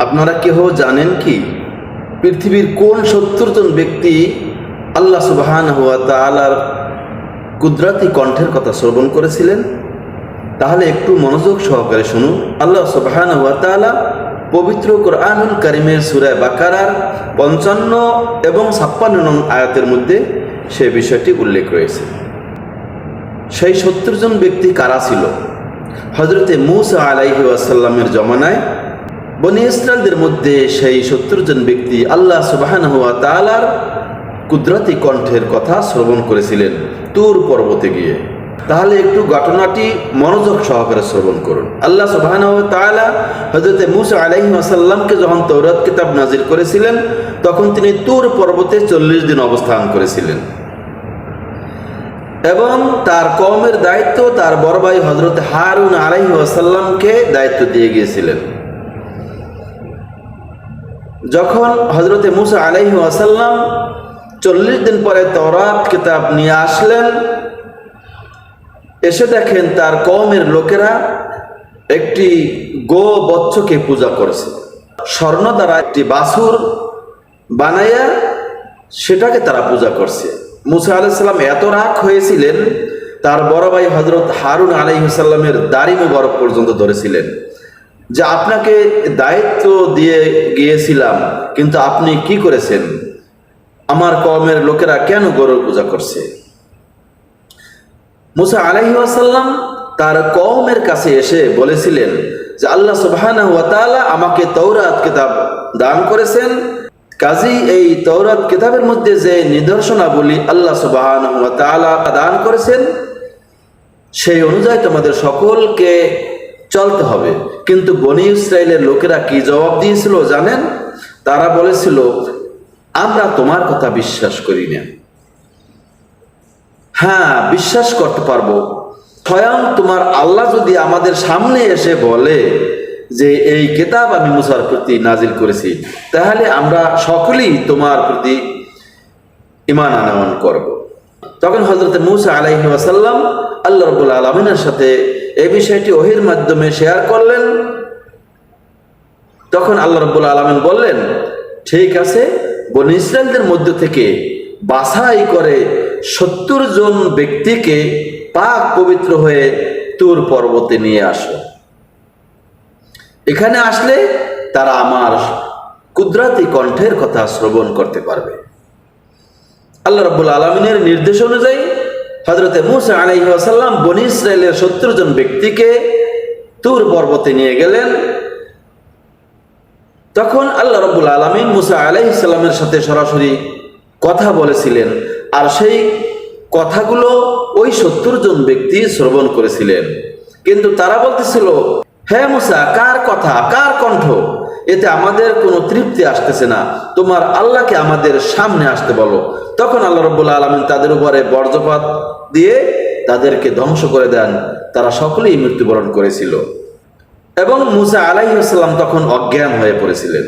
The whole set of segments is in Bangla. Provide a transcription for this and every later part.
আপনারা কেহ জানেন কি? পৃথিবীর কোন সত্তর জন ব্যক্তি আল্লাহ সুবাহান হুয়া তালার কুদরাতি কণ্ঠের কথা শ্রবণ করেছিলেন? তাহলে একটু মনোযোগ সহকারে শুনুন। আল্লাহ সুবাহান হুয়া তালা পবিত্র কোরআনুল করিমের সুরায় বাকারার পঞ্চান্ন এবং ছাপ্পান্ন নং আয়াতের মধ্যে সে বিষয়টি উল্লেখ রয়েছে। সেই সত্তর জন ব্যক্তি কারা ছিল? হজরতে মুসা আলাইহি ওয়াসাল্লামের জমানায় বনি ইসরায়েলদের মধ্যে সেই সত্তর জন ব্যক্তি আল্লাহ সুবাহান হুয়া তালার কুদরতি কণ্ঠের কথা শ্রবণ করেছিলেন তুর পর্বতে গিয়ে। তাহলে একটু ঘটনাটি মনোযোগ সহকারে শ্রবণ করুন। আল্লাহ সুবাহান তালা হজরতে মুসা আলাইহি আসাল্লামকে যখন তৌরাত কিতাব নাজির করেছিলেন, তখন তিনি তুর পর্বতে চল্লিশ দিন অবস্থান করেছিলেন। এবং তার কমের দায়িত্ব, তার বড় ভাই হজরত হারুন আলাইহি আসাল্লামকে দায়িত্ব দিয়ে গিয়েছিলেন। যখন হজরতে মুসা আলাইহি আসাল্লাম চল্লিশ দিন পরে তরাত কিতাব নিয়ে আসলেন, এসে দেখেন তার কমের লোকেরা একটি গো বচ্চকে পূজা করেছে। স্বর্ণ দ্বারা একটি বাসুর বানাইয়া সেটাকে তারা পূজা করছে। মুসা আলাইসাল্লাম এত রাগ হয়েছিলেন, তার বড় ভাই হজরত হারুন আলাইসাল্লামের দাড়ি মুবারক পর্যন্ত ধরেছিলেন। যে আপনাকে দায়িত্ব দিয়ে গিয়েছিলাম, কিন্তু আপনি কি করেছেন? আমার কমের লোকেরা কেন গরুর পূজা করছে? মুসা আলাহি আসাল্লাম তার কওমের কাছে এসে বলেছিলেন যে আল্লাহ সুবহানাহু আমাকে তৌরাত কিতাব দান করেছেন। কাজী এই তৌরাত কিতাবের মধ্যে যে নিদর্শনাবলী আল্লাহ তাআলা দান করেছেন, সেই অনুযায়ী তোমাদের সকলকে চলতে হবে। কিন্তু বনি ইসরায়েলের লোকেরা কি জবাব দিয়েছিল জানেন? তারা বলেছিল, আমরা তোমার কথা বিশ্বাস করি না। হ্যাঁ বিশ্বাস করতে পারব। স্বয়ং তোমার আল্লাহ যদি আমাদের সামনে এসে বলে যে, এই কেতাব আমি মুসার প্রতি নাজিল করেছি, তাহলে আমরা সকলেই তোমার প্রতি ইমান আনয়ন করব। তখন হজরত মুসা আলাইহি ওয়াসাল্লাম আল্লাহ রবুল আলমিনের সাথে এই বিষয়টি ওহির মাধ্যমে শেয়ার করলেন। তখন আল্লাহ রব্বুল আলমিন বললেন, ঠিক আছে, বন ইসরায়েলদের মধ্য থেকে বাছাই করে সত্তর জন ব্যক্তিকে পাক পবিত্র হয়ে তুর পর্বতে নিয়ে আসো। এখানে আসলে তারা আমার কুদরাতি কণ্ঠের কথা শ্রবণ করতে পারবে। আল্লাহ রব্বুল আলমিনের নির্দেশ অনুযায়ী হজরতে মুসা আলাইহি আসাল্লাম বনি ইসরায়েলের সত্তর জন ব্যক্তিকে তুর পর্বতে নিয়ে গেলেন। তখন আল্লাহ রব্বুল আলমিন মুসা আলাইসাল্লামের সাথে সরাসরি কথা বলেছিলেন আর সেই কথাগুলো ওই সত্তর জন ব্যক্তি শ্রবণ করেছিলেন। কিন্তু তারা বলতেছিল হ্যাঁ মুসা, কার কথা, কার কণ্ঠ? এতে আমাদের কোনো তৃপ্তি আসতেছে না। তোমার আল্লাহকে আমাদের সামনে আসতে বলো। তখন আল্লাহ রব্বুল আলমিন তাদের উপরে বর্জ্যপাত দিয়ে তাদেরকে ধ্বংস করে দেন। তারা সকলেই মৃত্যুবরণ করেছিল। এবং মুসা আলাইসাল্লাম তখন অজ্ঞান হয়ে পড়েছিলেন।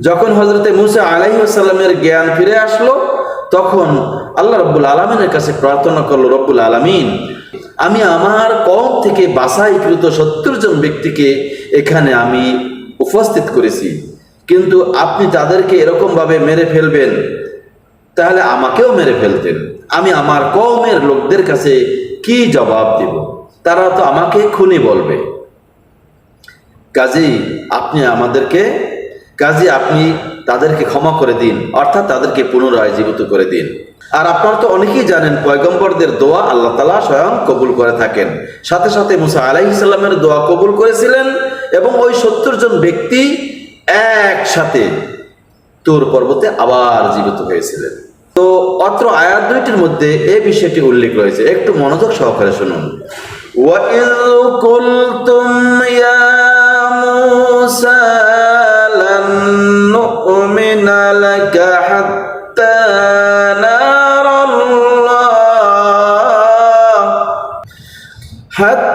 যখন হজরতে মুসা আলাইসাল্লামের জ্ঞান ফিরে আসলো, তখন আল্লাহ রব্বুল আলমিনের কাছে প্রার্থনা করল, রব্বুল আলমিন, আমি আমার কম থেকে বাসাইকৃত সত্তর জন ব্যক্তিকে এখানে আমি উপস্থিত করেছি। কিন্তু আপনি তাদেরকে এরকমভাবে মেরে ফেলবেন, তাহলে আমাকেও মেরে ফেলতেন। আমি আমার কমের লোকদের কাছে কি জবাব দেব? তারা তো আমাকে খুনি বলবে। কাজী, আপনি আমাদেরকে, কাজী, আপনি তাদেরকে ক্ষমা করে দিন, অর্থাৎ তাদেরকে পুনরায় জীবিত করে দিন। আর আপনারা তো অনেকেই জানেন, পয়গম্বরদের দোয়া আল্লাহ তালা স্বয়ং কবুল করে থাকেন। সাথে সাথে মুসা আলাইসাল্লামের দোয়া কবুল করেছিলেন এবং ওই সত্তর জন ব্যক্তি একসাথে তোর পর্বতে আবার জীবিত হয়েছিলেন তো অত্র আয়াত দুইটির মধ্যে এই বিষয়টি উল্লেখ রয়েছে একটু মনোযোগ সহকারে শুনুন وَإِذْ قُلْتُمْ يَا مُوسَى لَن نُّؤْمِنَ لَكَ حَتَّى نَرَى اللَّهَ حَتَّى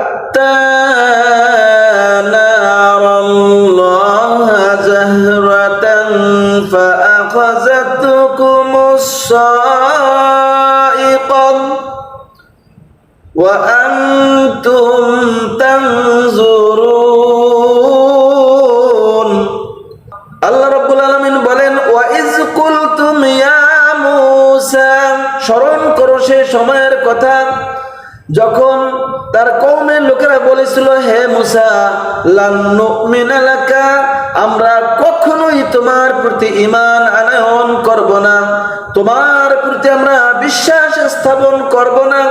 যখন তার কৌমের লোকেরা বলেছিল, হে মুসা আমরা কখনোই তোমার প্রতি ইমান আনয়ন করব না। তোমার প্রতি আমরা বিশ্বাস স্থাপন করব না।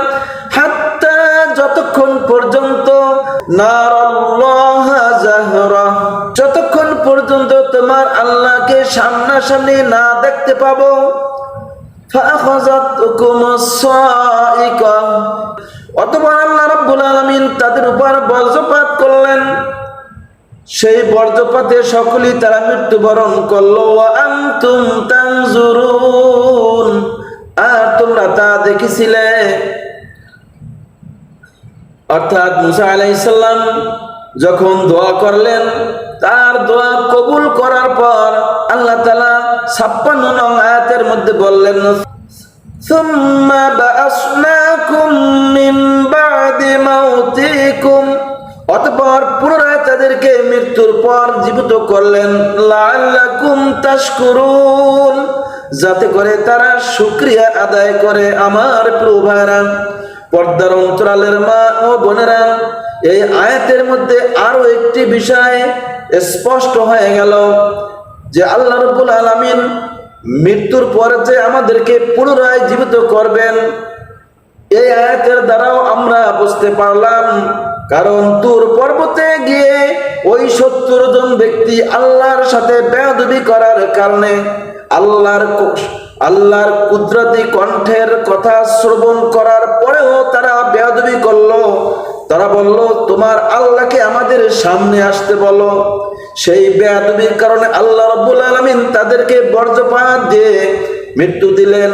হাত্তা যতক্ষণ পর্যন্ত যতক্ষণ পর্যন্ত তোমার আল্লাহকে সামনাসামনি না দেখতে পাবো অথবা আল্লাহ তাদের উপর বজ্রপাত করলেন। সেই বর্জপাতে সকলেই তারা মৃত্যুবরণ করল। আন্তুম আর তোমরা তা দেখেছিলে। অর্থাৎ মুসা আলাইসাল্লাম যখন দোয়া করলেন, তার দোয়া কবুল করার পর আল্লাহ তালা ছাপ্পান্ন নং আয়াতের মধ্যে বললেন, সুম্মা বা তাদেরকে মৃত্যুর পর জীবিত করলেন। তাশকুরুন। যাতে করে তারা শুকরিয়া আদায় করে আমার প্রিয় ভাইরা পর্দার অন্তরালের মা ও বোনেরা। এই আয়াতের মধ্যে আরও একটি বিষয় স্পষ্ট হয়ে গেল যে আল্লাহ রব্বুল আলামিন মৃত্যুর পরে যে আমাদেরকে পুনরায় জীবিত করবেন, এই আয়াতের দ্বারাও আমরা বুঝতে পারলাম কারণ তুর পর্বতে গিয়ে ওই সত্তর জন ব্যক্তি আল্লাহর সাথে বেয়াদবি করার কারণে আল্লাহর আল্লাহর কুদরতি কণ্ঠের কথা শ্রবণ করার পরেও তারা বেয়াদবি করল। তারা বলল, তোমার আল্লাহকে আমাদের সামনে আসতে বলো। সেই বেয়াদবির কারণে আল্লাহ রব্বুল আলমিন তাদেরকে বর্জ্যপাত দিয়ে মৃত্যু দিলেন।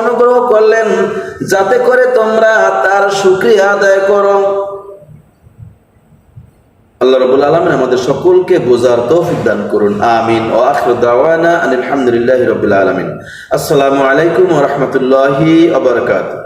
অনুগ্রহ করলেন, যাতে করে তোমরা তার সুক্রিয়া আদায় করো। আল্লাহ আলামিন আমাদের সকলকে বোঝার তৌফিক দান করুন। আমিন। ও আখির দাওয়ানা আলহামদুলিল্লাহি রাব্বিল আলামিন। আসসালামু আলাইকুম রাহমাতুল্লাহি ওয়া বারাকাতুহু।